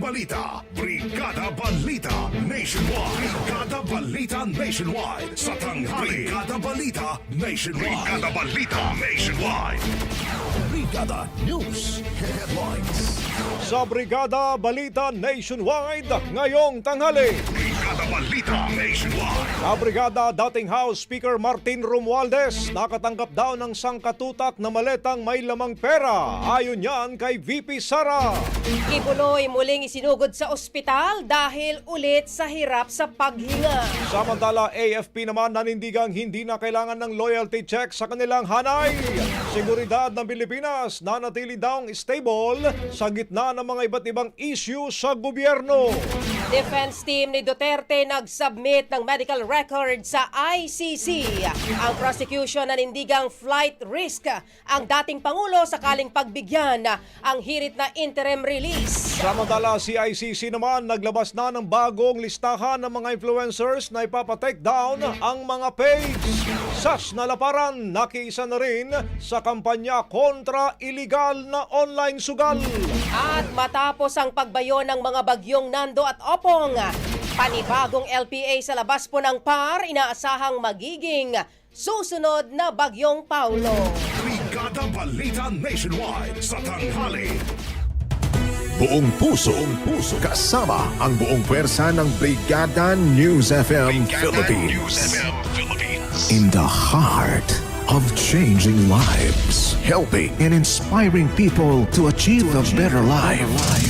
Balita. Brigada Balita Nationwide. Brigada Balita Nationwide. Sa tanghali. Brigada Balita Nationwide. Brigada Balita Nationwide. Brigada News Headlines. Sa Brigada Balita Nationwide, ngayong tanghali. Brigada Balita Nationwide. Kabrigada dating House Speaker Martin Romualdez nakatanggap daw ng sangkatutak na maletang may lamang pera. Ayon yan kay VP Sara. Kibuloy muling isinugod sa ospital dahil ulit sa hirap sa paghinga. Samantala, AFP naman nanindigang hindi na kailangan ng loyalty check sa kanilang hanay. Seguridad ng Pilipinas nanatili daw stable sa gitna ng mga iba't ibang issue sa gobyerno. Defense team ni Duterte nag-submit ng medical record sa ICC. Ang prosecution nanindigang flight risk ang dating Pangulo sakaling pagbigyan ang hirit na interim release. Samantala, si ICC naman naglabas na ng bagong listahan ng mga influencers na ipapatake down ang mga page. SAS na laparan, nakiisa na rin sa kampanya kontra iligal na online sugal. At matapos ang pagbayo ng mga bagyong Nando at Opong, panibagong LPA sa labas po ng PAR inaasahang magiging susunod na bagyong Paulo. Brigada Balita Nationwide. Sa tanghali. Buong puso, buong puso, kasama ang buong pwersa ng Brigada News FM Philippines. In the heart of changing lives, helping and inspiring people to achieve a better life.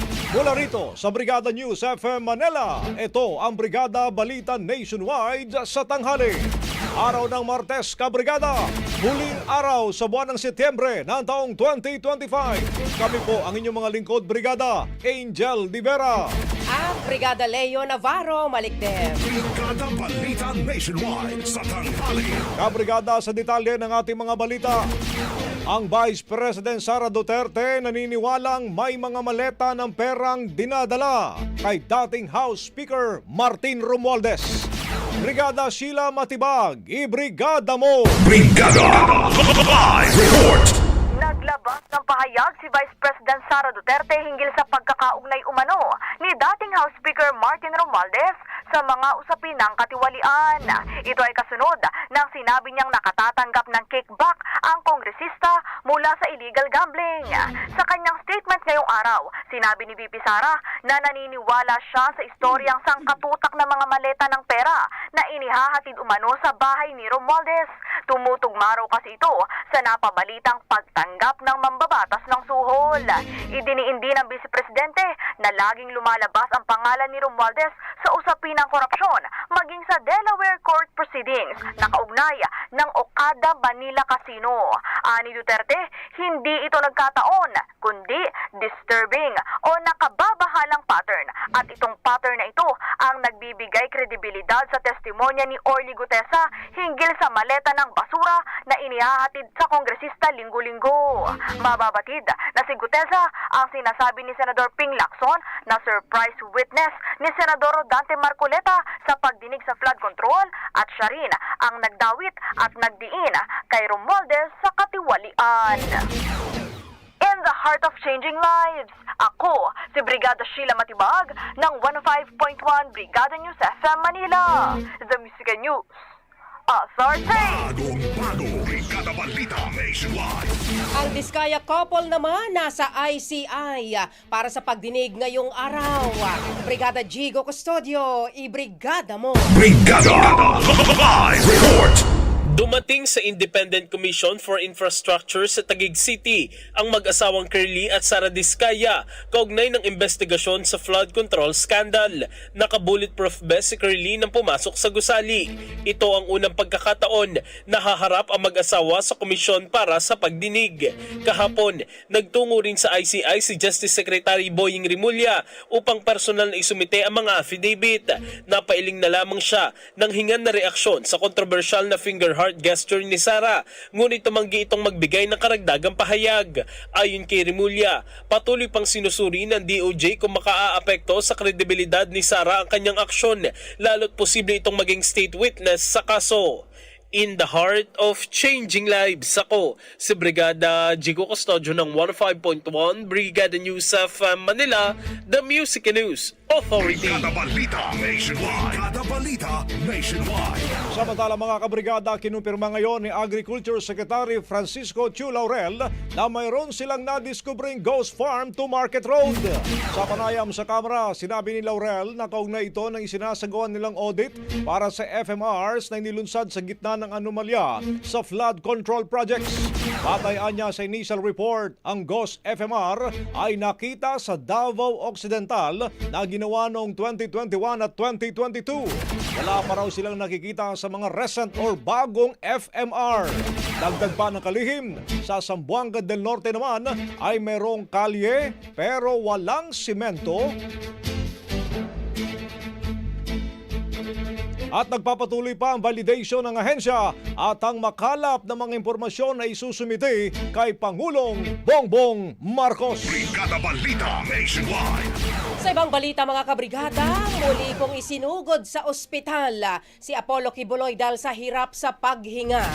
Mula rito sa Brigada News FM Manila, ito ang Brigada Balita Nationwide sa tanghali. Araw ng Martes, Kabrigada, huling araw sa buwan ng Setyembre ng taong 2025. Kami po ang inyong mga lingkod, Brigada Angel Divera. At Brigada Leo Navarro Malikdem. Brigada Balita Nationwide. Sa tanghali. Kabrigada sa detalye ng ating mga balita. Ang Vice President Sara Duterte naniniwalang may mga maleta ng perang dinadala kay dating House Speaker Martin Romualdez. Brigada Sheila Matibag, ibrigada mo! Brigada Live Report Naglabas ng pahayag si Vice President Sara Duterte hinggil sa pagkakaugnay umano ni dating House Speaker Martin Romualdez sa mga usapin ng katiwalian. Ito ay kasunod ng sinabi niyang nakatatanggap ng kickback ang kongresista mula sa illegal gambling. Sa kanyang statement ngayong araw, sinabi ni VP Sara na naniniwala siya sa istoryang sangkatutak ng mga maleta ng pera na inihahatid umano sa bahay ni Romualdez. Tumutugma raw kasi ito sa napabalitang pagtanggap ng mambabatas ng suhol. Idiniin din ng Vice Presidente na laging lumalabas ang pangalan ni Romualdez sa usapin ng korupsyon maging sa Delaware Court Proceedings na kaugnay ng Okada Manila Casino. Ani Duterte, hindi ito nagkataon kundi disturbing o nakababahalang pattern at itong pattern na ito ang nagbibigay kredibilidad sa testimonya ni Orly Gutesa hinggil sa maleta ng basura na inihahatid sa kongresista linggo-linggo. Mababatid na si Gutesa ang sinasabi ni Senador Ping Lacson na surprise witness ni Senador Dante Marcoleta sa pagdinig sa flood control at siya rin ang nagdawit at nagdiin kay Romualdez sa katiwalian. Heart of changing lives, ako si Brigada Sheila Matibag ng 105.1 Brigada News FM Manila. The Music and News. Authority! Bagong bago Brigada Balita Nationwide Ang Diskaya couple naman nasa ICI para sa pagdinig ngayong araw. Brigada Jigo Custodio, ibrigada mo! Brigada Live Report Dumating sa Independent Commission for Infrastructure sa Taguig City ang mag-asawang Curly at Sara Diskaya kaugnay ng investigasyon sa flood control scandal. Naka-bulletproof vest si Curly nang pumasok sa gusali. Ito ang unang pagkakataon na haharap ang mag-asawa sa komisyon para sa pagdinig. Kahapon, nagtungo rin sa ICI si Justice Secretary Boying Rimulya upang personal na isumite ang mga affidavit. Napailing na lamang siya ng hingan na reaksyon sa kontrobersyal na finger heart gesture ni Sara, ngunit tumanggi itong magbigay ng karagdagang pahayag. Ayon kay Rimulya, patuloy pang sinusuri ng DOJ kung makaaapekto sa kredibilidad ni Sara ang kanyang aksyon, lalo't posible itong maging state witness sa kaso. In the heart of changing lives, ako si Brigada Jigo Custodio ng 105.1 Brigada News of Manila, The Music News Authority. Brigada Balita Nationwide Brigada Balita Nationwide Samantala mga kabrigada, kinumpirma ngayon ni Agriculture Secretary Francisco Chu Laurel na mayroon silang nadiskubring ghost farm to Market Road. Sa panayam sa Kamara, sinabi ni Laurel na kaugnay ito ng isinasagawa nilang audit para sa FMRs na inilunsad sa gitna ng anomalya sa flood control projects. Batayan niya sa initial report, ang ghost FMR ay nakita sa Davao Occidental na ginawa noong 2021 at 2022. Wala pa raw silang nakikita sa mga recent or bagong FMR. Dagdag pa ng kalihim, sa Sambuanga del Norte naman ay merong kalye pero walang simento at nagpapatuloy pa ang validation ng ahensya at ang makalap na mga impormasyon ay isusumite kay Pangulong Bongbong Marcos. Brigada Balita Nationwide Sa ibang balita mga kabrigada, muli kong isinugod sa ospital si Apollo Kibuloy dahil sa hirap sa paghinga.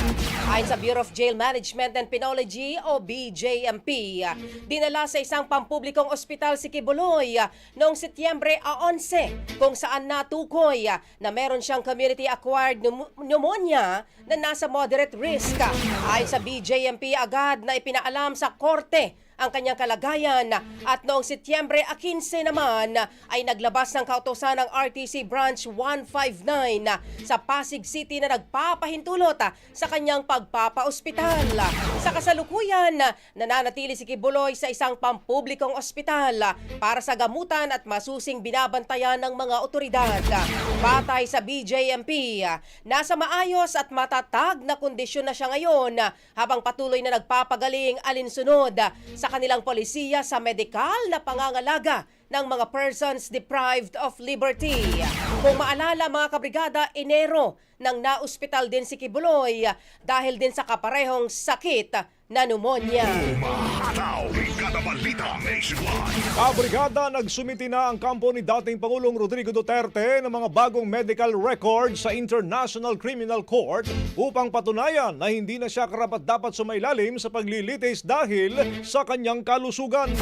Ayon sa Bureau of Jail Management and Penology o BJMP, dinala sa isang pampublikong ospital si Kibuloy noong Setyembre a 11 kung saan natukoy na meron siyang community-acquired pneumo- pneumonia na nasa moderate risk. Ayon sa BJMP, agad na ipinaalam sa korte ang kanyang kalagayan at noong Setyembre 15 naman ay naglabas ng kautosan ng RTC Branch 159 sa Pasig City na nagpapahintulot sa kanyang pagpapaospital. Sa kasalukuyan, nananatili si Kibuloy sa isang pampublikong ospital para sa gamutan at masusing binabantayan ng mga otoridad. Batay sa BJMP, nasa maayos at matatag na kondisyon na siya ngayon habang patuloy na nagpapagaling alinsunod sa kanilang polisiya sa medikal na pangangalaga ng mga persons deprived of liberty. Kung maalala mga kabrigada, Enero nang naospital din si Kibuloy dahil din sa kaparehong sakit na pneumonia. Umahataw Balita Nationwide. Kabrigada nagsumiti na ang kampo ni dating Pangulong Rodrigo Duterte ng mga bagong medical records sa International Criminal Court upang patunayan na hindi na siya karapat-dapat sumailalim sa paglilitis dahil sa kanyang kalusugan.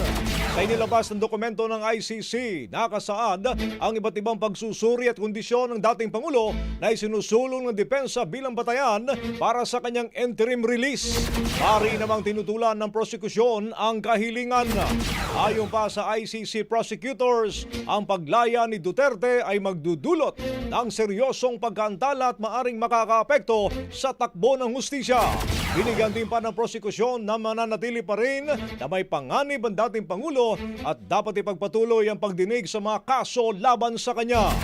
Sa inilabas ng dokumento ng ICC, nakasaad ang iba't ibang pagsusuri at kondisyon ng dating Pangulo na isinusulong ng depensa bilang batayan para sa kanyang interim release. Pari namang tinutulan ng prosekusyon ang kahilingan. Ayon pa sa ICC prosecutors, ang paglaya ni Duterte ay magdudulot ng seryosong pagkaantala at maaring makakaapekto sa takbo ng hustisya. Binigyan din pa ng prosekusyon na mananatili pa rin na may panganib ang dating Pangulo at dapat ipagpatuloy ang pagdinig sa mga kaso laban sa kanya.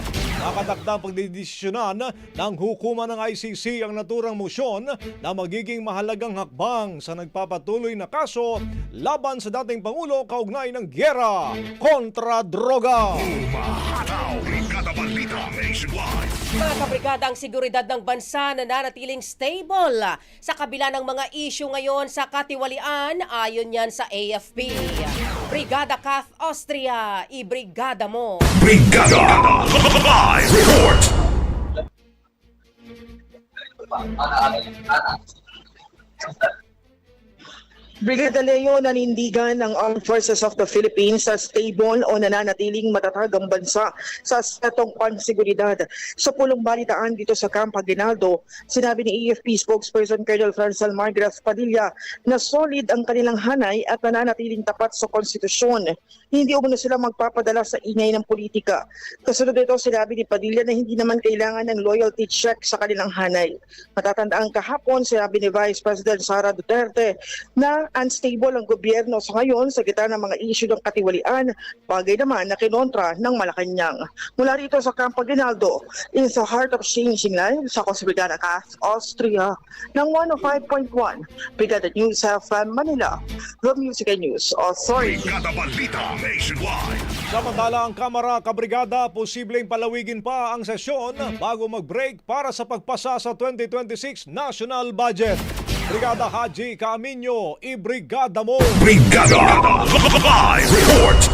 Nakatakdang pagdidesisyonan ng hukuman ng ICC ang naturang motion na magiging mahalagang hakbang sa nagpapatuloy na kaso laban sa dating Pangulo kaugnay ng gyera kontra droga. Mga kabrigada, ang seguridad ng bansa na nanatiling stable sa kabila ng mga issue ngayon sa katiwalian ayon yan sa AFP. Brigada Kath Austria, ibrigada mo. Brigada Live Report. Brigada Leo nanindigan ng Armed Forces of the Philippines sa stable o nananatiling matatag ang bansa sa aspetong panseguridad. Sa pulong balitaan dito sa Camp Aguinaldo, sinabi ni AFP spokesperson Colonel Francel Margaret Padilla na solid ang kanilang hanay at nananatiling tapat sa konstitusyon. Hindi umano sila magpapadala sa ingay ng politika. Kasunod ito, sinabi ni Padilla na hindi naman kailangan ng loyalty check sa kanilang hanay. Matatandaan kahapon, sinabi ni Vice President Sara Duterte na unstable ang gobyerno sa ngayon sa gitna ng mga issue ng katiwalian, bagay naman na kinontra ng Malacanang. Mula rito sa Campo Ginaldo, in the heart of changing lives, ako si Brigada Cass, Austria, ng 105.1, Brigada News FM Manila, The Music and News Authority. Brigada Balita Nationwide. Samantala ang Kamara Kabrigada posibleng palawigin pa ang sesyon bago mag-break para sa pagpasa sa 2026 National Budget. Brigada Haji Kaaminyo, ibrigada mo! Brigada Live Report.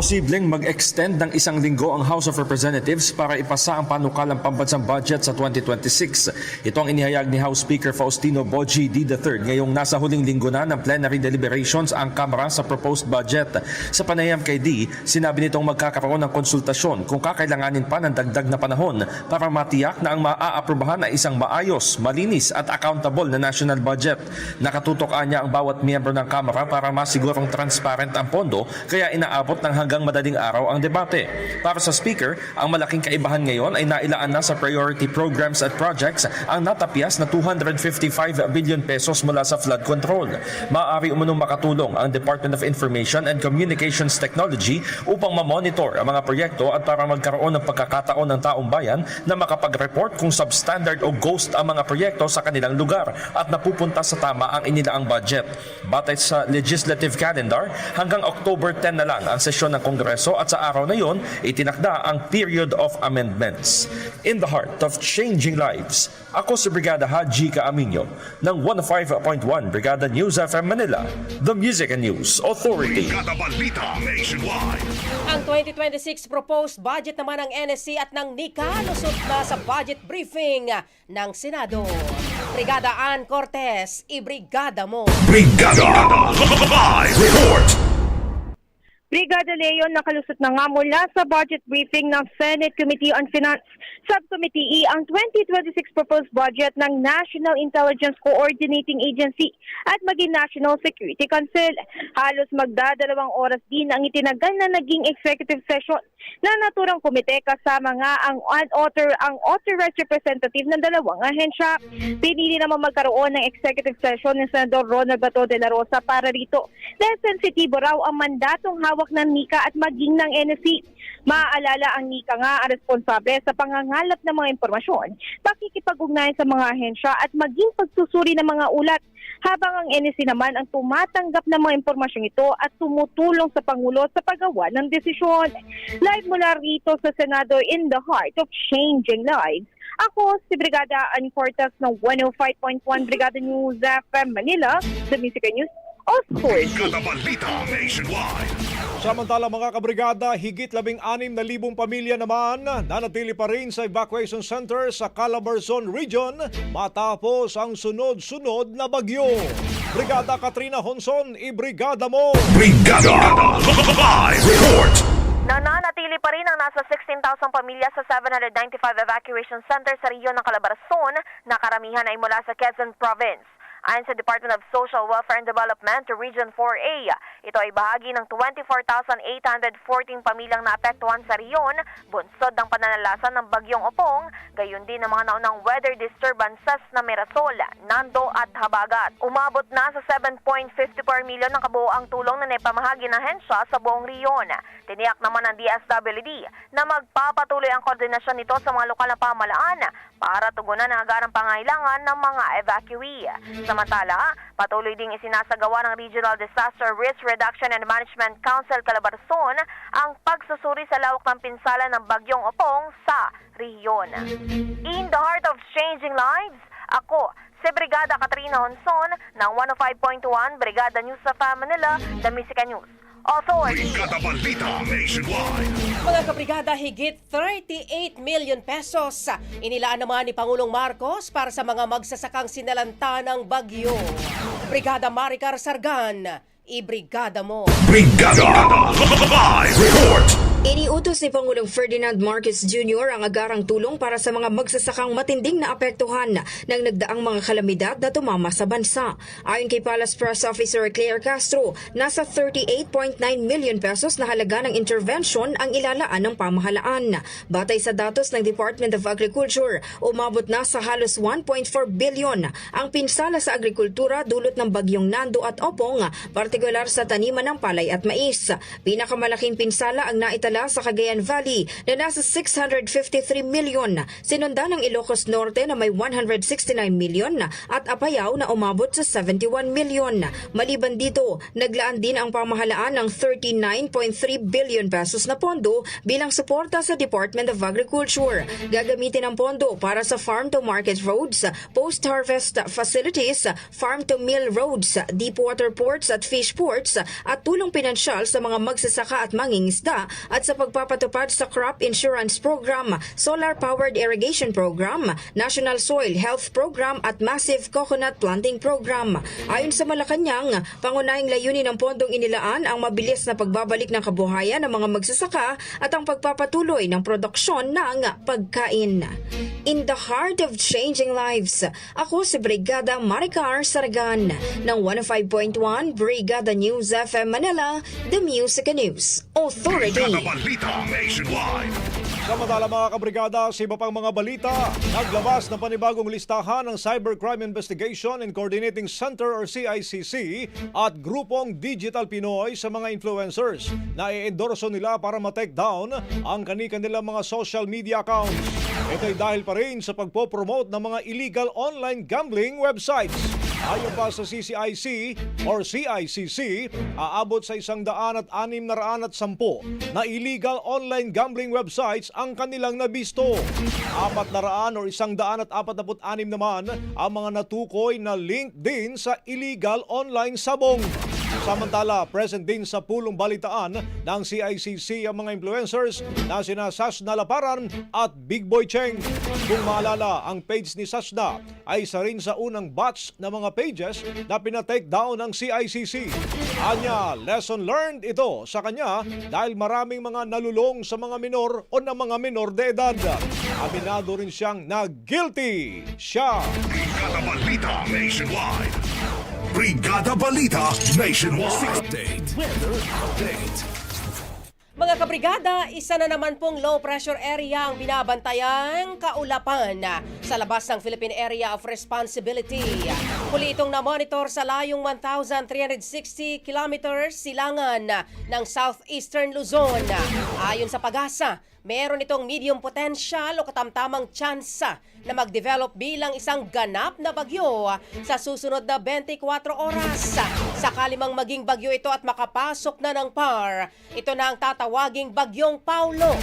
Posibleng mag-extend ng isang linggo ang House of Representatives para ipasa ang panukalang pambansang budget sa 2026. Ito ang inihayag ni House Speaker Faustino Boji D. III ngayong nasa huling linggo na ng plenary deliberations ang Kamara sa proposed budget. Sa panayam kay D, sinabi nitong magkakaroon ng konsultasyon kung kakailanganin pa ng dagdag na panahon para matiyak na ang maaaprubahan ay isang maayos, malinis at accountable na national budget. Nakatutok niya ang bawat miyembro ng Kamara para masigurong transparent ang pondo kaya inaabot ng hanggang madaling araw ang debate. Para sa Speaker, ang malaking kaibahan ngayon ay nailaan na sa priority programs at projects ang natapyas na 255 billion pesos mula sa flood control. Maaari umunong makatulong ang Department of Information and Communications Technology upang mamonitor ang mga proyekto at para magkaroon ng pagkakataon ng taong bayan na makapag-report kung substandard o ghost ang mga proyekto sa kanilang lugar at napupunta sa tama ang inilaang budget. Batay sa legislative calendar, hanggang October 10 na lang ang sesyon ng Kongreso at sa araw na yon, itinakda ang period of amendments. In the heart of changing lives, ako si Brigada Haji Kaaminyo ng 105.1 Brigada News FM Manila, the Music and News Authority. Brigada Balita Nationwide. Ang 2026 proposed budget naman ng NSC at ng NICA lusot na sa budget briefing ng Senado. Brigada Ann Cortez, ibrigada mo. Brigada Live Report. Brigada Leon nakalusot na nga mula sa budget briefing ng Senate Committee on Finance Subcommittee E ang 2026 proposed budget ng National Intelligence Coordinating Agency at maging National Security Council. Halos magdadalawang oras din ang itinagal na naging executive session na naturang komite kasama nga ang author ang authorized representative ng dalawang ahensya. Pinili naman magkaroon ng executive session ni Senador Ronald Bato de la Rosa para rito dahil sensitibo raw ang mandatong hawak ng NICA at maging ng NSC. Maaalala ang NICA nga ang responsable sa pangangalap ng mga impormasyon, pakikipag-ugnayan sa mga ahensya at maging pagsusuri ng mga ulat habang ang NSC naman ang tumatanggap ng mga impormasyong ito at tumutulong sa Pangulo sa paggawa ng desisyon. Live mula rito sa Senado in the heart of changing lives. Ako si Brigada Ann Cortez ng 105.1 Brigada News FM Manila, the Music and News Authority. Brigada Balita Nationwide. Samantala mga kabrigada, higit labing anim na libong pamilya naman nanatili pa rin sa evacuation center sa Calabarzon Region matapos ang sunod-sunod na bagyo. Brigada Katrina Honson, ibrigada mo! Brigada Live Report. Nananatili pa rin ang nasa 16,000 pamilya sa 795 evacuation center sa rehiyon ng Calabarzon na karamihan ay mula sa Quezon Province. Ayon sa Department of Social Welfare and Development Region 4A, ito ay bahagi ng 24,814 pamilyang naapektuhan sa riyon, bunsod ng pananalasan ng bagyong Opong, gayon din ang mga naunang weather disturbances na Mirasol, Nando at Habagat. Umabot na sa 7.54 milyon ng kabuoang tulong na naipamahagi ng hensya sa buong riyon. Tiniyak naman ng DSWD na magpapatuloy ang koordinasyon nito sa mga lokal na pamalaan para tugunan ang agarang pangailangan ng mga evacuee. Samantala, patuloy ding isinasagawa ng Regional Disaster Risk Reduction and Management Council Calabarzon ang pagsusuri sa lawak ng pinsala ng bagyong Opong sa rehiyon. In the heart of changing lives, ako si Brigada Katrina Honson ng 105.1 Brigada News sa Manila, The Musica News. Authority. Brigada Balita Nationwide. Mga kabrigada, higit 38 million pesos inilaan naman ni Pangulong Marcos para sa mga magsasakang sinalanta ng bagyo. Brigada Maricar Sargan, ibrigada mo. Brigada Live Report. Iniutos ni Pangulong Ferdinand Marcos Jr. ang agarang tulong para sa mga magsasakang matinding na apektuhan ng nagdaang mga kalamidad na tumama sa bansa. Ayon kay Palace Press Officer Claire Castro, nasa 38.9 million pesos na halaga ng intervention ang ilalaan ng pamahalaan. Batay sa datos ng Department of Agriculture, umabot na sa halos 1.4 billion ang pinsala sa agrikultura dulot ng bagyong Nando at Opong, partikular sa taniman ng palay at mais. Pinakamalaking pinsala ang naitala sa Cagayan Valley na nasa 653 milyon, sinundan ng Ilocos Norte na may 169 milyon at Apayao na umabot sa 71 milyon. Maliban dito, naglaan din ang pamahalaan ng 39.3 billion pesos na pondo bilang suporta sa Department of Agriculture. Gagamitin ang pondo para sa farm-to-market roads, post-harvest facilities, farm-to-mill roads, deep water ports at fish ports at tulong pinansyal sa mga magsasaka at mangingisda at sa pagpapatupad sa crop insurance program, solar-powered irrigation program, National Soil Health Program at massive coconut planting program. Ayon sa Malacanang, pangunahing layunin ng pondong inilaan ang mabilis na pagbabalik ng kabuhayan ng mga magsasaka at ang pagpapatuloy ng produksyon ng pagkain. In the heart of changing lives, ako si Brigada Maricar Saragan ng 105.1 Brigada News FM Manila, The Music News Authority. Brigada Balita Nationwide. Samantala mga kabrigada, sa iba pang mga balita, naglabas ng panibagong listahan ng Cybercrime Investigation and Coordinating Center or CICC at grupong Digital Pinoy sa mga influencers na i-endorso nila para ma-take down ang kani-kanilang mga social media accounts. Ito ay dahil pa rin sa pagpopromote ng mga illegal online gambling websites. Ayon pa sa CCIC or CICC, aabot sa isang daan at anim na raan at sampo na illegal online gambling websites ang kanilang nabisto. Apat na raan or isang daan at apat naman ang mga natukoy na link din sa illegal online sabong. Samantala, present din sa pulong balitaan ng CICC ang mga influencers na sina Sasna Laparan at Big Boy Cheng. Kung maalala, ang page ni Sasna ay isa rin sa unang batch ng mga pages na pinatake down ng CICC. Anya, lesson learned ito sa kanya dahil maraming mga nalulong sa mga minor o na mga minor de edad. Aminado rin siyang na guilty siya. Brigada Balita Nationwide. Brigada Balita Nationwide. Update. Weather update. Mga kabrigada, isa na naman pong low pressure area ang binabantayang kaulapan sa labas ng Philippine Area of Responsibility. Huli itong na-monitor sa layong 1,360 kilometers silangan ng southeastern Luzon. Ayon sa pag-asa, meron itong medium potential o katamtamang tsansa na mag-develop bilang isang ganap na bagyo sa susunod na 24 oras. Sakali mang maging bagyo ito at makapasok na ng PAR, ito na ang tatawaging bagyong Paulo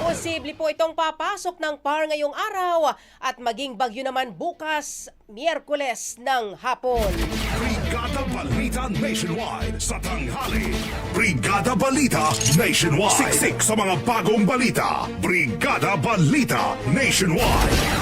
Posible po itong papasok ng PAR ngayong araw at maging bagyo naman bukas, Miyerkules ng hapon. Brigada Balita Nationwide sa tanghali. Brigada Balita Nationwide. Siksik sa mga bagong balita. Brigada Balita Nationwide.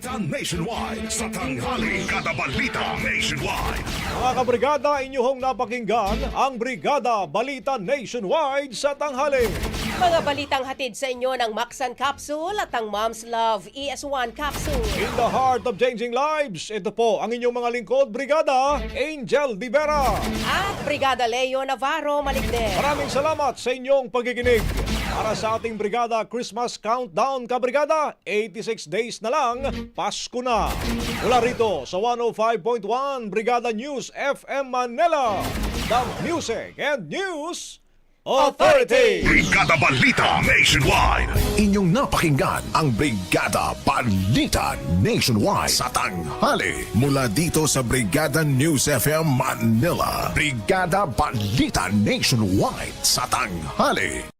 Balita Nationwide sa tanghali. Brigada Balita Nationwide. Mga kabrigada, inyong napakinggan ang Brigada Balita Nationwide sa tanghali. Mga balitang hatid sa inyo ng Maxan Capsule at ang Mom's Love ES1 Capsule. In the heart of changing lives, ito po ang inyong mga lingkod, Brigada Angel Divera. At Brigada Leo Navarro Maligde. Maraming salamat sa inyong pagkikinig. Para sa ating Brigada Christmas Countdown, kabrigada, 86 days na lang, Pasko na. Mula rito sa 105.1 Brigada News FM Manila, the Music and News Authority. Brigada Balita Nationwide. Inyong napakinggan ang Brigada Balita Nationwide sa tanghali mula dito sa Brigada News FM Manila. Brigada Balita Nationwide sa tanghali.